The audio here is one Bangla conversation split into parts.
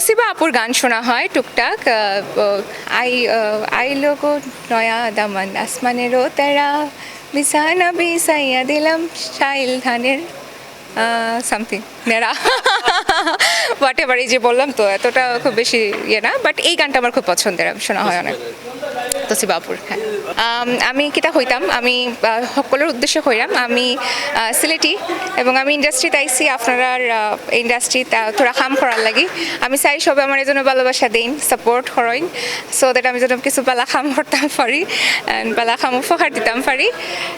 নসিবা আপুর গান শোনা হয় টুকটাক আই আই লোগো নয়া দামান আসমানেরও তেরা, বিছানা বিছাইয়া দিলাম শাইল ধানের সামথিং নেড়া। হোয়াট এভার এই যে বললাম তো, এতটা খুব বেশি ইয়ে না বাট এই গানটা আমার খুব পছন্দের, শোনা হয় অনেক। বাপুর হ্যাঁ। আমি কিতা হইতাম, আমি সকলের উদ্দেশ্যে হইলাম, আমি সিলেটি এবং আমি ইন্ডাস্ট্রিতে আইসি আপনার ইন্ডাস্ট্রি থোড়া কাম করার লাগি। আমি চাই সবে আমার এজন্য ভালোবাসা দিন সাপোর্ট করেন সো দ্যাট আমি যেন কিছু পালা কাম করতাম পারি অ্যান্ড পালা কাম উপহার দিতাম পারি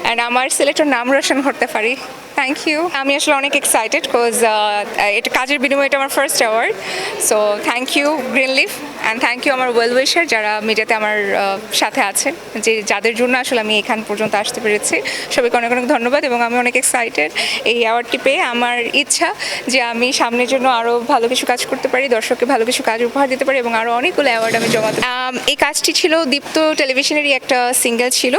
অ্যান্ড আমার সিলেটের নাম রোশন করতে পারি। থ্যাংক ইউ আমি আসলে অনেক এক্সাইটেড বিকজ এটা কাজের বিনিময়ে এটা আমার first award so thank you green leaf and thank you আমার ওয়েল উইশার যারা মিডিয়াতে আমার সাথে আছেন যে যাদের জন্য আসলে আমি এখান পর্যন্ত আসতে পেরেছি। সবাইকে অনেক অনেক ধন্যবাদ এবং আমি অনেক এক্সাইটেড এই অ্যাওয়ার্ডটি পেয়ে। আমার ইচ্ছা যে আমি সামনের জন্য আরও ভালো কিছু কাজ করতে পারি দর্শককে ভালো কিছু কাজ উপহার দিতে পারি এবং আরও অনেকগুলো অ্যাওয়ার্ড আমি আম, এই কাজটি ছিল দীপ্ত টেলিভিশনেরই একটা সিঙ্গেল ছিল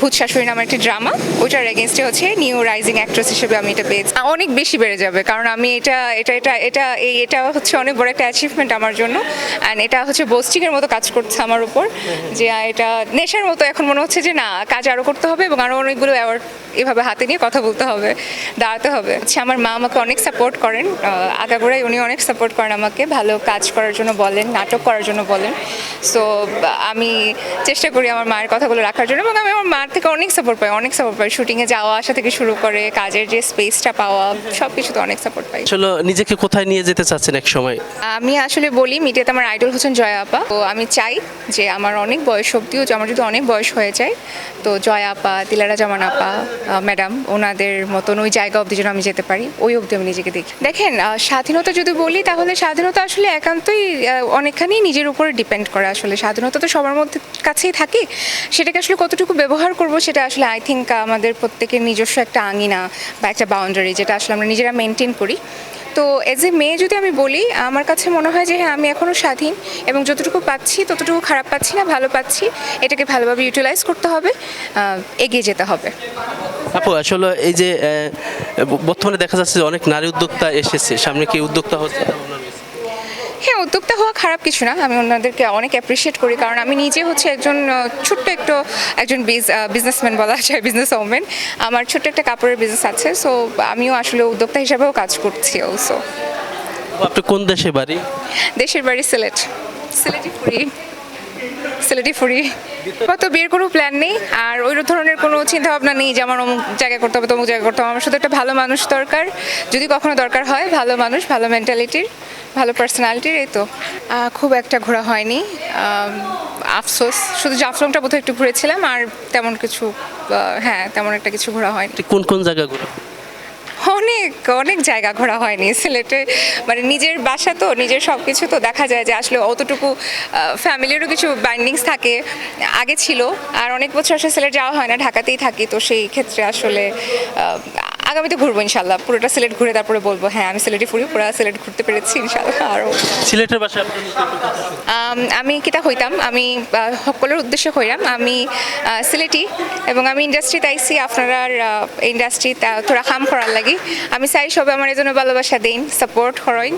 ভূত শাশুড়ি নামের একটি ড্রামা ওইটার এগেনস্টে হচ্ছে নিউ রাইজিং অ্যাক্ট্রেস হিসেবে আমি এটা পেয়েছি। অনেক বেশি বেড়ে যাবে কারণ আমি এটা এটা এটা এটা এই এটা হচ্ছে অনেক বড় একটা অ্যাচিভমেন্ট আমার জন্য। অ্যান্ড এটা হচ্ছে বোস্টিংয়ের মতো কাজ করছে আমার উপর যে এটা নেশার মতো এখন মনে হচ্ছে যে না কাজ আরও করতে হবে এবং আরও অনেকগুলো অ্যাওয়ার্ড এভাবে হাতে নিয়ে কথা বলতে হবে দাঁড়াতে হবে। হচ্ছে আমার মা আমাকে অনেক সাপোর্ট করেন আহ, আগাগোড়াই উনি অনেক সাপোর্ট করেন আমাকে ভালো কাজ করার জন্য বলেন নাটক করার জন্য বলেন। সো আমি চেষ্টা করি আমার মায়ের কথাগুলো রাখার জন্য এবং আমি আমার মার থেকে অনেক সাপোর্ট পাই অনেক সাপোর্ট পাই। শুটিংয়ে যাওয়া আসা থেকে শুরু করে কাজের যে স্পেসটা পাওয়া সব কিছুতে অনেক সাপোর্ট পাই। আসলে নিজেকে কোথায় নিয়ে যেতে চাচ্ছেন এক সময় আমি আসলে বলি মিডিয়াতে আমার আইডল হচ্ছেন জয়া আপা তো আমি চাই যে আমার অনেক বয়স অব্দিও আমার যদি অনেক বয়স হয়ে যায় তো জয়া আপা তিলারা জামান আপা ম্যাডাম ওনাদের মতন ওই জায়গা অবধি যেন আমি যেতে পারি ওই অবধি আমি নিজেকে দেখি। দেখেন স্বাধীনতা যদি বলি তাহলে স্বাধীনতা আসলে একান্তই অনেকখানি নিজের উপর ডিপেন্ড করে আসলে। স্বাধীনতা তো সবার মধ্যে কাছেই থাকে সেটাকে আসলে কতটুকু ব্যবহার করব সেটা আসলে আই থিঙ্ক আমাদের প্রত্যেকের নিজস্ব একটা আঙিনা বা একটা বাউন্ডারি যেটা আসলে আমরা নিজেরা মেনটেন করি। তো এজ এ মেয়ে যদি আমি বলি, আমার কাছে মনে হয় যে হ্যাঁ আমি এখনও স্বাধীন এবং যতটুকু পাচ্ছি, ততটুকু খারাপ পাচ্ছি না, ভালো পাচ্ছি, এটাকে ভালোভাবে ইউটিলাইজ করতে হবে এগিয়ে যেতে হবে। আপু, আসলে এই যে বর্তমানে দেখা যাচ্ছে যে অনেক নারী উদ্যোক্তা এসেছে, সামনে কি উদ্যোক্তা হচ্ছে? হ্যাঁ উদ্যোক্তা হওয়া খারাপ কিছু না। আমি ওনাদেরকে অনেক অ্যাপ্রিসিয়েট করি কারণ আমি নিজে হচ্ছে একজন ছোট্ট একটু একজন বিজনেসম্যান বলা যায় বিজনেস ওমেন আমার ছোট্ট একটা কাপড়ের বিজনেস আছে সো আমিও আসলে উদ্যোক্তা হিসাবেও কাজ করছি অলসো আপনি কোন দেশে বাড়ি? দেশের বাড়ি সিলেট। সিলেটি ফুরি সিলেটি ফুরি কত বিয়ের কোনো প্ল্যান নেই, আর ওই ধরনের কোনো চিন্তা ভাবনা নেই যে আমার অমুক জায়গায় করতে হবে, তমুক জায়গায় করতে হবে। আমার শুধু একটা ভালো মানুষ দরকার। যদি কখনো দরকার হয়, ভালো মানুষ, ভালো মেন্টালিটির ভালো পার্সোনালিটির এই তো। খুব একটা ঘোরা হয়নি। আফসোস। শুধু জাফলংটা বোধহয় একটু ঘুরেছিলাম, আর তেমন কিছু হ্যাঁ তেমন একটা কিছু ঘোরা হয়নি। কোন কোন জায়গাগুলো অনেক অনেক জায়গা ঘোরা হয়নি সিলেটে। মানে নিজের বাসা তো, নিজের সব কিছু তো দেখা যায় যে আসলে অতটুকু ফ্যামিলিরও কিছু বাইন্ডিংস থাকে, আগে ছিল। আর অনেক বছর আসলে সিলেট যাওয়া হয় না, ঢাকাতেই থাকি। তো সেই ক্ষেত্রে আসলে আগামীতে ঘুরবো ইনশাল্লাহ। পুরোটা সিলেট ঘুরে তারপরে বলব হ্যাঁ আমি সিলেটে ফুরি পুরো সিলেট ঘুরতে পেরেছি ইনশাল্লাহ আরও সিলেটের বাসায় আমি কিতা হইতাম আমি সকলের উদ্দেশ্যে হইলাম আমি সিলেটি এবং আমি ইন্ডাস্ট্রিতে আইসি আপনারা ইন্ডাস্ট্রি থোড়া কাম করার লাগি। আমি চাই সবে আমার এজন্য ভালোবাসা দিন সাপোর্ট করেন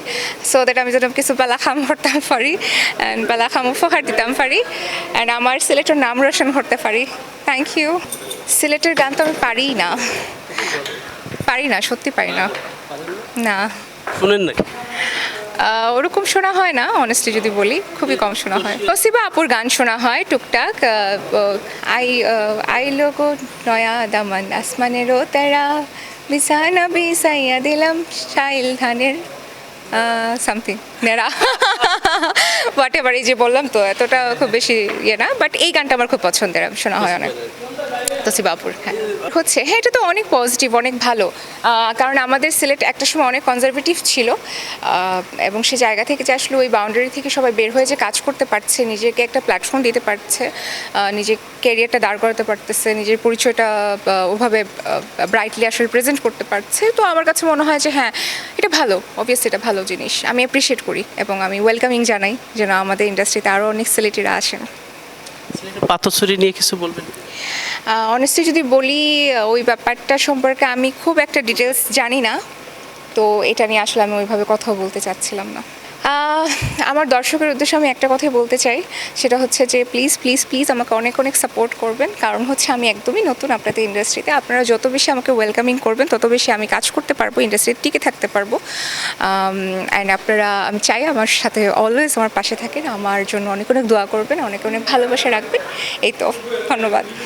সো দ্যাট আমি যেন কিছু পালা কাম করতাম পারি অ্যান্ড পালা কাম উপহার দিতাম পারি অ্যান্ড আমার সিলেটের নাম রোশন করতে পারি। থ্যাংক ইউ সিলেটের গান তো আমি পারিই না। পারি না সত্যি পারি না। না। শুনেন নাকি? ওরকম শোনা হয় না অনেস্টলি যদি বলি খুবই কম শোনা হয়। নসিবা আপুর গান শোনা হয় টুকটাক আই আই লোগো নয়া দামান আসমানেরও তেরা বিছানা বিছাইয়া দিলাম শাইল ধানের সামথিং নেরা হোয়াট এভার এই যে বললাম তো এতটা খুব বেশি ইয়ে না বাট এই গানটা আমার খুব পছন্দের শোনা হয় অনেক। তসিবাপুর হ্যাঁ। হচ্ছে হ্যাঁ এটা তো অনেক পজিটিভ অনেক ভালো। কারণ আমাদের সিলেট একটা সময় অনেক কনজারভেটিভ ছিল। এবং সে জায়গা থেকে যে আসলে ওই বাউন্ডারি থেকে সবাই বের হয়ে যে কাজ করতে পারছে, নিজেকে একটা প্ল্যাটফর্ম দিতে পারছে নিজের ক্যারিয়ারটা দাঁড় করাতে পারতেছে, নিজের পরিচয়টা ওভাবে ব্রাইটলি আসলে প্রেজেন্ট করতে পারছে। তো আমার কাছে মনে হয় যে হ্যাঁ এটা ভালো অবভিয়াসলি এটা ভালো জিনিস। আমি অ্যাপ্রিসিয়েট করি এবং আমি ওয়েলকামিং জানাই যেন আমাদের ইন্ডাস্ট্রিতে আরও অনেক সিলেটিরা আসেন। পাথরছড়ি নিয়ে কিছু বলবেন? অনেস্টলি যদি বলি ওই ব্যাপারটা সম্পর্কে আমি খুব একটা ডিটেলস জানি না। তো এটা নিয়ে আসলে আমি ওইভাবে কথা বলতে চাচ্ছিলাম না। আমার দর্শকের উদ্দেশ্যে আমি একটা কথাই বলতে চাই। সেটা হচ্ছে যে প্লিজ প্লিজ প্লিজ আমাকে অনেক অনেক সাপোর্ট করবেন। কারণ হচ্ছে আমি একদমই নতুন আপনাদের ইন্ডাস্ট্রিতে আপনারা যত বেশি আমাকে ওয়েলকামিং করবেন, তত বেশি আমি কাজ করতে পারব ইন্ডাস্ট্রিতে টিকে থাকতে পারব। অ্যান্ড আপনারা, আমি চাই আমার সাথে অলওয়েজ আমার পাশে থাকেন। আমার জন্য অনেক অনেক দোয়া করবেন, অনেক অনেক ভালোবাসা রাখবেন। এই তো, ধন্যবাদ।